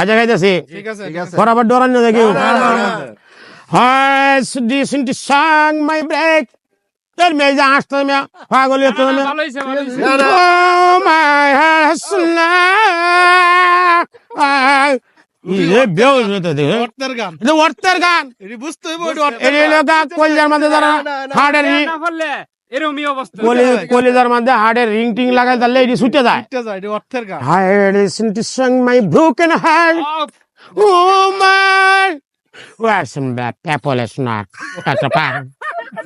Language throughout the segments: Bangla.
আচ্ছা খাইতেছি বরাবর ডরান না দেখি না। হয় listen to song my তোর মেয়ে যে আসতো মেয়ে পাগল হতো না ভালো হয়েছে ভালো হয়েছে না, না। Oh my hasna ইয়ে বেউস হতে দেখো অর্থের গান এটা অর্থের গান এটি বুঝতে হইব এটি অর্থের এর লোকা কলিজার মধ্যে যারা হাড়ের না পারলে এরকমই অবস্থা। কলি কলিজার মধ্যে হাড়ের রিং টিং লাগাই তাহলে এটি ছুটে যায়। যায় এটি অর্থের গান some bad people is not at the pan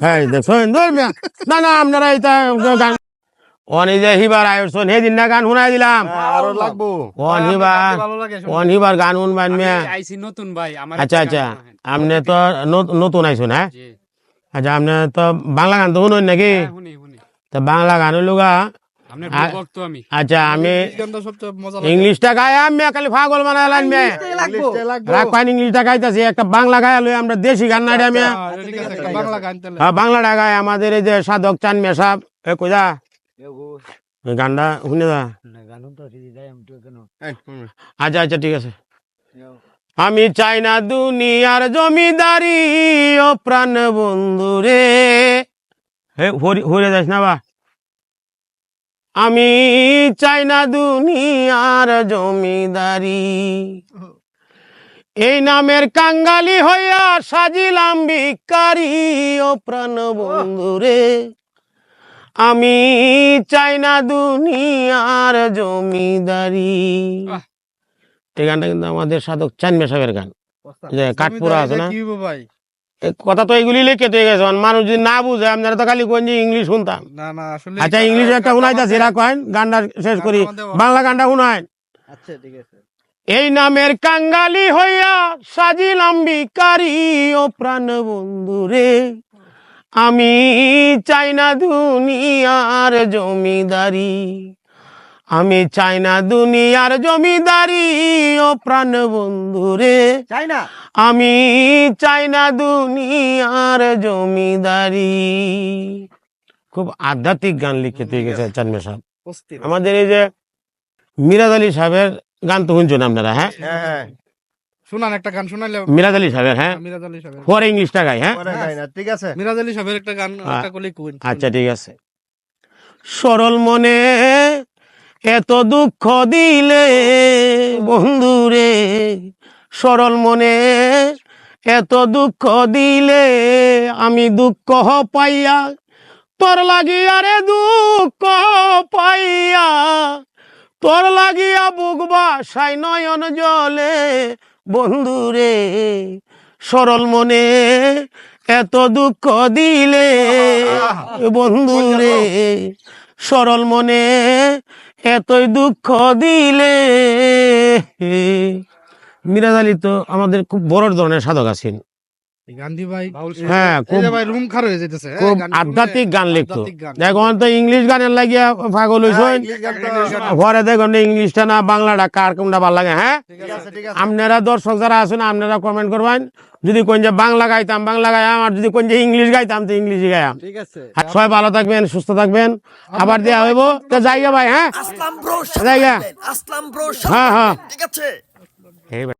Hey দেখুন ধর্মিয়া না না আপনারা এটা গান অনিজে হিবার আয়োজন হে দিন না গান শুনাই দিলাম। আরও লাগবো। অনিবার ভালো লাগে শুনতে। অনিবার গান শুনবেন আইছি নতুন ভাই আমার আচ্ছা আচ্ছা। আপনি তো নতুন আইসুন হ্যাঁ? জি। আচ্ছা আপনি তো বাংলা গান তো শুনুন নাকি? হ্যাঁ, তো বাংলা গান লুগা আপনার আ- ভক্ত আমি। আচ্ছা আমি ইংলিশটা গায়ে আমি খালি পাগল বানাইলাম মেয়ে ইংলিশটাই রাগ পাইনি ইংলিশটা গাইতেছি একটা বাংলা গায়ে লই আমরা দেশি গান নাই আমি। হ্যাঁ, বাংলা হ্যাঁ বাংলাটা গায়ে আমাদের এই যে সাধক চান মেসাব এ এই গানটা শুনে দা আচ্ছা আচ্ছা ঠিক আছে। আমি চাই না দুনিয়ার জমিদারি, ও প্রাণ বন্ধু রে। হরি- যাস না বা। আমি চাই না দুনিয়ার জমিদারি। এই নামের কাঙ্গালি হইয়া সাজিলাম ভিকারি ও প্রাণ বন্ধু রে। আমি চাই না দুনিয়ার জমিদারি। এই গানটা কিন্তু আমাদের সাধক চানমে সাহেবের গান। যে কাঠপুরা আছে না? কথা তো এইগুলি লিখে তো গেছে মানুষ যদি না বুঝে আপনারা তো খালি কোন ইংলিশ শুনতাম। আচ্ছা ইংলিশ একটা শুনাইতাছি রাখেন গানটা শেষ করি। বাংলা গানটা শুনায় আচ্ছা ঠিক আছে। এই নামের কাঙ্গালি হইয়া সাজিলাম ভিকারি ও প্রাণ বন্ধু রে। আমি চাই না দুনিয়ার জমিদারি। আমি চাই না দুনিয়ার জমিদারি ও প্রাণ বন্ধু রে। চাই না? আমি চাই না দুনিয়ার জমিদারি। খুব আধ্যাত্মিক গান লিখে দিয়ে গেছে চানমে সাহেব। আমাদের এই যে মিরাজ আলী সাহেবের গান তো শুনছেন আপনারা হ্যাঁ? হ্যাঁ হ্যাঁ। শুনান একটা গান শোনাইলে মিরাজ আলী সাহেবের হ্যাঁ? মিরাজ আলী সাহেবের। পরে ইংলিশটা গাই হ্যাঁ ঠিক আছে? মিরাজ আলী সাহেবের একটা গান একটা কলি কুইন আচ্ছা ঠিক আছে। সরল মনে এত দুঃখ দিলে বন্ধুরে সরল মনে এত দুঃখ দিলে আমি দুঃখ পাইয়া তোর লাগিয়া রে দুঃখ পাইয়া তোর লাগিয়া বুকবা সাই নয়ন জলে বন্ধুরে সরল মনে এত দুঃখ দিলে বন্ধুরে সরল মনে এতই দুঃখ দিলে। মিরাজ আলী তো আমাদের খুব বড় ধরনের সাধক আছেন। গান্ধী ভাই হ্যাঁ খুব ভাই রুম খার হয়ে যেতেছে হ্যাঁ, খুব আধ্যাত্মিক গান লিখতো। আধ্যাত্মিক এখন তো ইংলিশ গানের লাগিয়া পাগল হইছেন পরে দেখুন ইংলিশটা না বাংলাটা কার কোনটা ভালো লাগে হ্যাঁ? ঠিক আছে ঠিক আছে। আপনারা দর্শক যারা আছেন আপনারা কমেন্ট করবেন। যদি কোন যে বাংলা গাইতাম বাংলা গাইতাম আর যদি কোন যে ইংলিশ গাইতাম তো ইংলিশই গাইতাম ঠিক আছে। আর সবাই ভালো থাকবেন সুস্থ থাকবেন। আবার দেওয়া হইব তো জায়গা ভাই হ্যাঁ? আসলাম ব্রো জায়গা আসলাম ব্রো হ্যাঁ হ্যাঁ। ঠিক আছে।